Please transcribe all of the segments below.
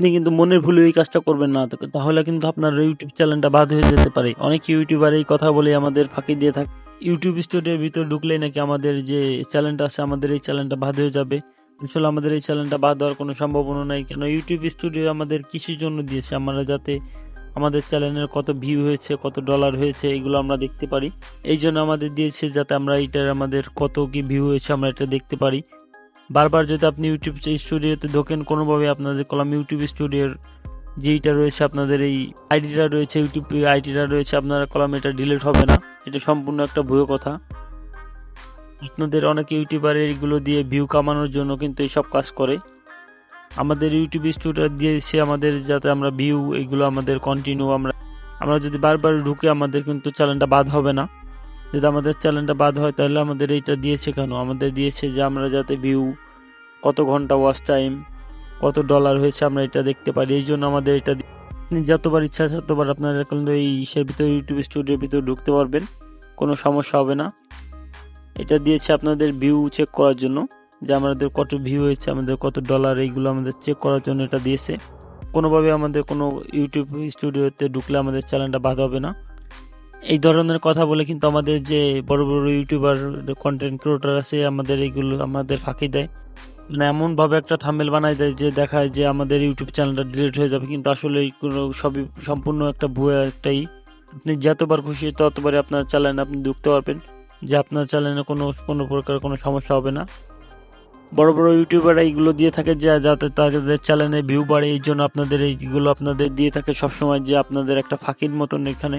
আপনি কিন্তু মনের ভুলে এই কাজটা করবেন না তাহলে কিন্তু আপনার ইউটিউব চ্যানেলটা বাদ হয়ে যেতে পারে। অনেক ইউটিউবার এই কথা বলে আমাদের ফাঁকি দিয়ে থাকে। ইউটিউব স্টুডিওর ভিতর ঢুকলেই নাকি আমাদের যে চ্যানেলটা আছে, আমাদের এই চ্যানেলটা বাদ হয়ে যাবে। আসলে আমাদের এই চ্যানেলটা বাদ দেওয়ার কোনো সম্ভাবনা নাই, কেন ইউটিউব স্টুডিও আমাদের কিসের জন্য দিয়েছে। আমরা যাতে আমাদের চ্যানেলের কত ভিউ হয়েছে, কত ডলার হয়েছে, এগুলো আমরা দেখতে পারি। এই জন্য আমাদের দিয়েছে যাতে আমরা এটার আমাদের কত কি ভিউ হয়েছে, আমরা এটা দেখতে পারি। বারবার যদি আপনি ইউটিউব স্টুডিওতে ঢোকেন, কোনোভাবে আপনাদের কলাম ইউটিউব স্টুডিওর যেইটা রয়েছে আপনাদের এই আইডিটা রয়েছে, ইউটিউব আইডিটা রয়েছে, আপনারা কলাম এটা ডিলিট হবে না। এটা সম্পূর্ণ একটা ভুয়ো কথা। আপনাদের অনেক ইউটিউবার এইগুলো দিয়ে ভিউ কামানোর জন্য কিন্তু এইসব কাজ করে। আমাদের ইউটিউব স্টুডিও দিয়েছে আমাদের যাতে আমরা ভিউ, এগুলো আমাদের কন্টিনিউ আমরা আমরা যদি বারবার ঢুকে, আমাদের কিন্তু চ্যানেলটা বাদ হবে না। যদি আমাদের চ্যানেলটা বাদ হয়, তাহলে আমাদের এইটা দিয়েছে কেন? আমাদের দিয়েছে যে আমরা যাতে ভিউ কত ঘণ্টা ওয়াচ টাইম কত ডলার হয়েছে আমরা এটা দেখতে পারি। এই জন্য আমাদের এটা যতবার ইচ্ছা ততবার আপনারা কিন্তু এই ইসের ভিতরে ইউটিউব স্টুডিওর ভিতরে ঢুকতে পারবেন, কোনো সমস্যা হবে না। এটা দিয়েছে আপনাদের ভিউ চেক করার জন্য, যে আমাদের কত ভিউ হয়েছে, আমাদের কত ডলার এইগুলো আমাদের চেক করার জন্য এটা দিয়েছে। কোনোভাবে আমাদের কোনো ইউটিউব স্টুডিওতে ঢুকলে আমাদের চ্যানেলটা বাদ হবে না। এই ধরনের কথা বলে কিন্তু আমাদের যে বড় বড় ইউটিউবার কন্টেন্ট ক্রিয়েটর আছে, আমাদের এইগুলো আমাদের ফাঁকি দেয়। মানে এমনভাবে একটা থামেল বানায় দেয় যে দেখায় যে আমাদের ইউটিউব চ্যানেলটা ডিলিট হয়ে যাবে। কিন্তু আসলে কোনো সবই সম্পূর্ণ একটা ভুয়া একটাই আপনি যতবার খুশি ততবারই আপনার চ্যানেল আপনি ঢুকতে পারবেন যে আপনার চ্যানেলে কোনো কোনো প্রকার কোনো সমস্যা হবে না। বড় বড় ইউটিউবাররা এইগুলো দিয়ে থাকে যে যাতে তাদের চ্যানেলে ভিউ বাড়ে এই জন্য আপনাদের এইগুলো আপনাদের দিয়ে থাকে সবসময় যে আপনাদের একটা ফাঁকির মতন এখানে।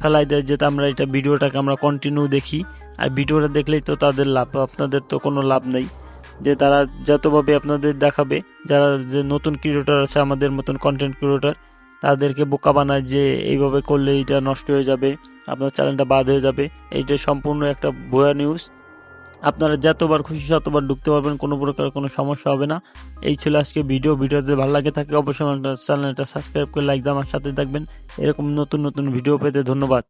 ফেলাই দেয় যেতে আমরা এটা ভিডিওটাকে আমরা কন্টিনিউ দেখি। আর ভিডিওটা দেখলেই তো তাদের লাভ, আপনাদের তো কোনো লাভ নেই। যে তারা যতভাবে আপনাদের দেখাবে, যারা যে নতুন ক্রিয়েটর আছে, আমাদের মতন কন্টেন্ট ক্রিয়েটর তাদেরকে বোকা বানায় যে এইভাবে করলে এটা নষ্ট হয়ে যাবে, আপনার চ্যানেলটা বাদ হয়ে যাবে। এইটা সম্পূর্ণ একটা ভয়া নিউজ আপনারা যতবার খুশি ততবার ঢুকতে পারবেন, কোনো প্রকার কোনো সমস্যা হবে না। এই ছিল আজকে ভিডিও। ভিডিওতে ভালো লাগে থাকে অবশ্যই চ্যানেলটা সাবস্ক্রাইব করে লাইক দাম আমার সাথে থাকবেন। এরকম নতুন নতুন ভিডিও পেতে ধন্যবাদ।